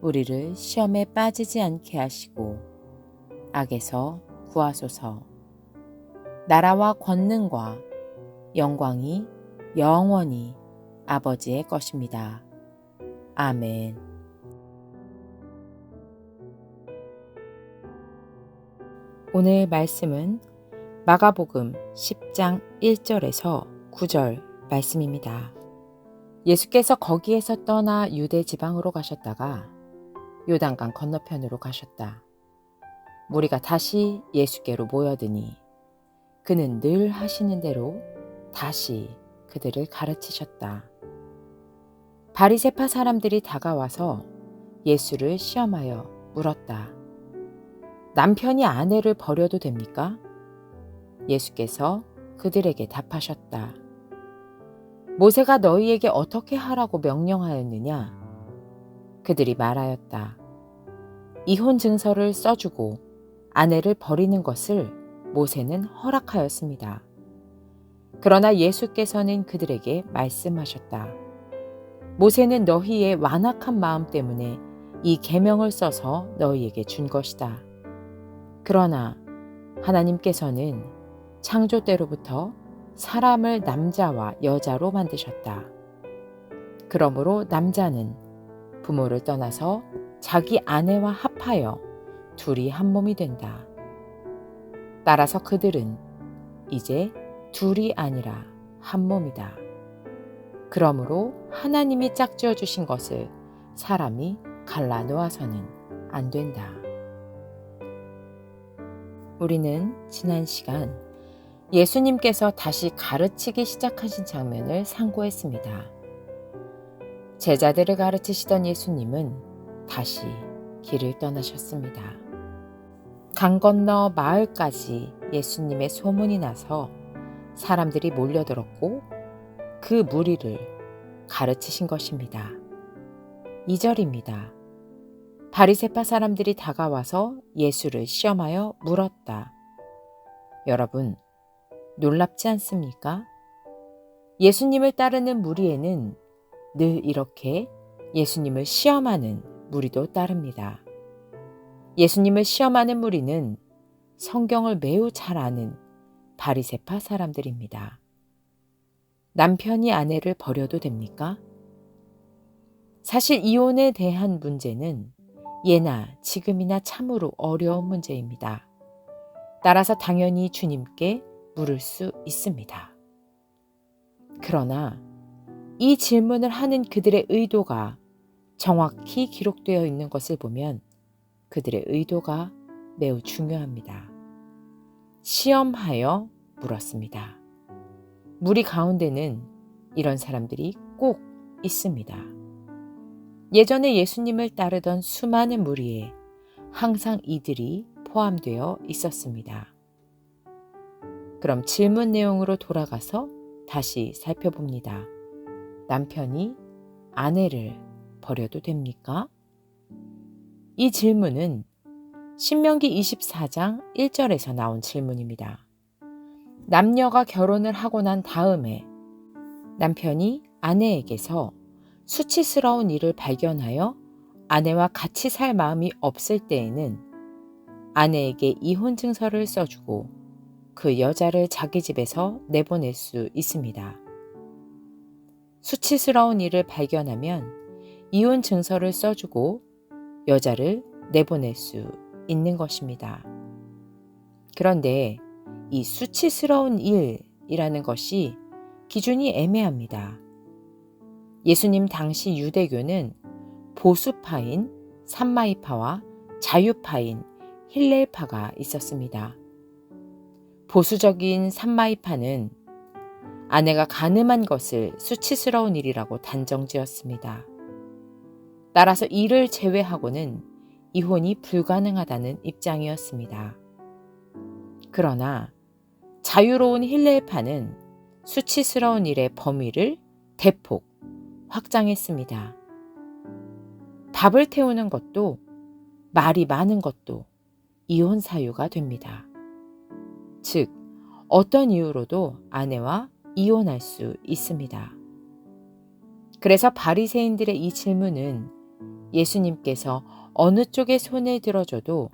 우리를 시험에 빠지지 않게 하시고 악에서 구하소서. 나라와 권능과 영광이 영원히 아버지의 것입니다. 아멘. 오늘 말씀은 마가복음 10장 1절에서 9절 말씀입니다. 예수께서 거기에서 떠나 유대 지방으로 가셨다가 요단강 건너편으로 가셨다. 무리가 다시 예수께로 모여드니 그는 늘 하시는 대로 다시 그들을 가르치셨다. 바리세파 사람들이 다가와서 예수를 시험하여 물었다. 남편이 아내를 버려도 됩니까? 예수께서 그들에게 답하셨다. 모세가 너희에게 어떻게 하라고 명령하였느냐? 그들이 말하였다. 이혼 증서를 써주고 아내를 버리는 것을 모세는 허락하였습니다. 그러나 예수께서는 그들에게 말씀하셨다. 모세는 너희의 완악한 마음 때문에 이 계명을 써서 너희에게 준 것이다. 그러나 하나님께서는 창조 때로부터 사람을 남자와 여자로 만드셨다. 그러므로 남자는 부모를 떠나서 자기 아내와 합하여 둘이 한 몸이 된다. 따라서 그들은 이제 둘이 아니라 한 몸이다. 그러므로 하나님이 짝지어 주신 것을 사람이 갈라 놓아서는 안 된다. 우리는 지난 시간 예수님께서 다시 가르치기 시작하신 장면을 상고했습니다. 제자들을 가르치시던 예수님은 다시 길을 떠나셨습니다. 강 건너 마을까지 예수님의 소문이 나서 사람들이 몰려들었고 그 무리를 가르치신 것입니다. 2절입니다. 바리세파 사람들이 다가와서 예수를 시험하여 물었다. 여러분, 놀랍지 않습니까? 예수님을 따르는 무리에는 늘 이렇게 예수님을 시험하는 무리도 따릅니다. 예수님을 시험하는 무리는 성경을 매우 잘 아는 바리세파 사람들입니다. 남편이 아내를 버려도 됩니까? 사실 이혼에 대한 문제는 예나 지금이나 참으로 어려운 문제입니다. 따라서 당연히 주님께 물을 수 있습니다. 그러나 이 질문을 하는 그들의 의도가 정확히 기록되어 있는 것을 보면 그들의 의도가 매우 중요합니다. 시험하여 물었습니다. 무리 가운데는 이런 사람들이 꼭 있습니다. 예전에 예수님을 따르던 수많은 무리에 항상 이들이 포함되어 있었습니다. 그럼 질문 내용으로 돌아가서 다시 살펴봅니다. 남편이 아내를 버려도 됩니까? 이 질문은 신명기 24장 1절에서 나온 질문입니다. 남녀가 결혼을 하고 난 다음에 남편이 아내에게서 수치스러운 일을 발견하여 아내와 같이 살 마음이 없을 때에는 아내에게 이혼 증서를 써주고 그 여자를 자기 집에서 내보낼 수 있습니다. 수치스러운 일을 발견하면 이혼 증서를 써주고 여자를 내보낼 수 있는 것입니다. 그런데 이 수치스러운 일이라는 것이 기준이 애매합니다. 예수님 당시 유대교는 보수파인 산마이파와 자유파인 힐렐파가 있었습니다. 보수적인 산마이파는 아내가 가늠한 것을 수치스러운 일이라고 단정지었습니다. 따라서 이를 제외하고는 이혼이 불가능하다는 입장이었습니다. 그러나 자유로운 힐렐파는 수치스러운 일의 범위를 대폭 확장했습니다. 밥을 태우는 것도 말이 많은 것도 이혼 사유가 됩니다. 즉, 어떤 이유로도 아내와 이혼할 수 있습니다. 그래서 바리새인들의 이 질문은 예수님께서 어느 쪽에 손을 들어줘도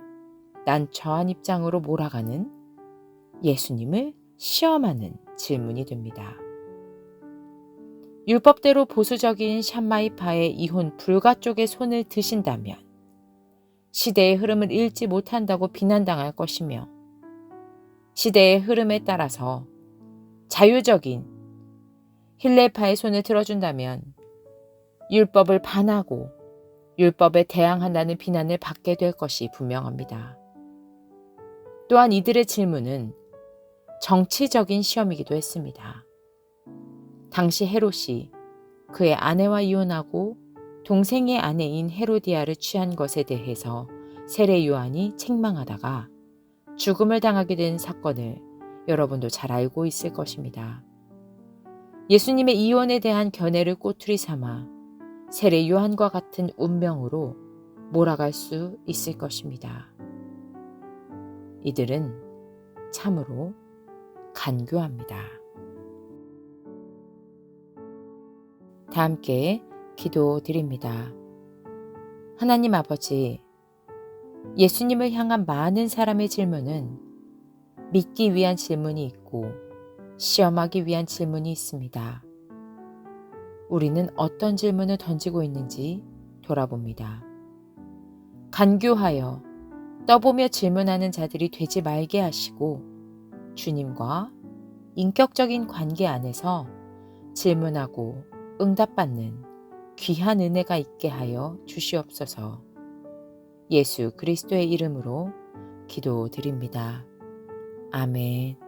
난처한 입장으로 몰아가는 예수님을 시험하는 질문이 됩니다. 율법대로 보수적인 샴마이파의 이혼 불가 쪽에 손을 드신다면 시대의 흐름을 읽지 못한다고 비난당할 것이며 시대의 흐름에 따라서 자유적인 힐레파의 손을 들어준다면 율법을 반하고 율법에 대항한다는 비난을 받게 될 것이 분명합니다. 또한 이들의 질문은 정치적인 시험이기도 했습니다. 당시 헤롯이 그의 아내와 이혼하고 동생의 아내인 헤로디아를 취한 것에 대해서 세례 요한이 책망하다가 죽음을 당하게 된 사건을 여러분도 잘 알고 있을 것입니다. 예수님의 이혼에 대한 견해를 꼬투리 삼아 세례 요한과 같은 운명으로 몰아갈 수 있을 것입니다. 이들은 참으로 간교합니다. 다 함께 기도 드립니다. 하나님 아버지, 예수님을 향한 많은 사람의 질문은 믿기 위한 질문이 있고 시험하기 위한 질문이 있습니다. 우리는 어떤 질문을 던지고 있는지 돌아봅니다. 간교하여 떠보며 질문하는 자들이 되지 말게 하시고 주님과 인격적인 관계 안에서 질문하고 응답받는 귀한 은혜가 있게 하여 주시옵소서. 예수 그리스도의 이름으로 기도드립니다. 아멘.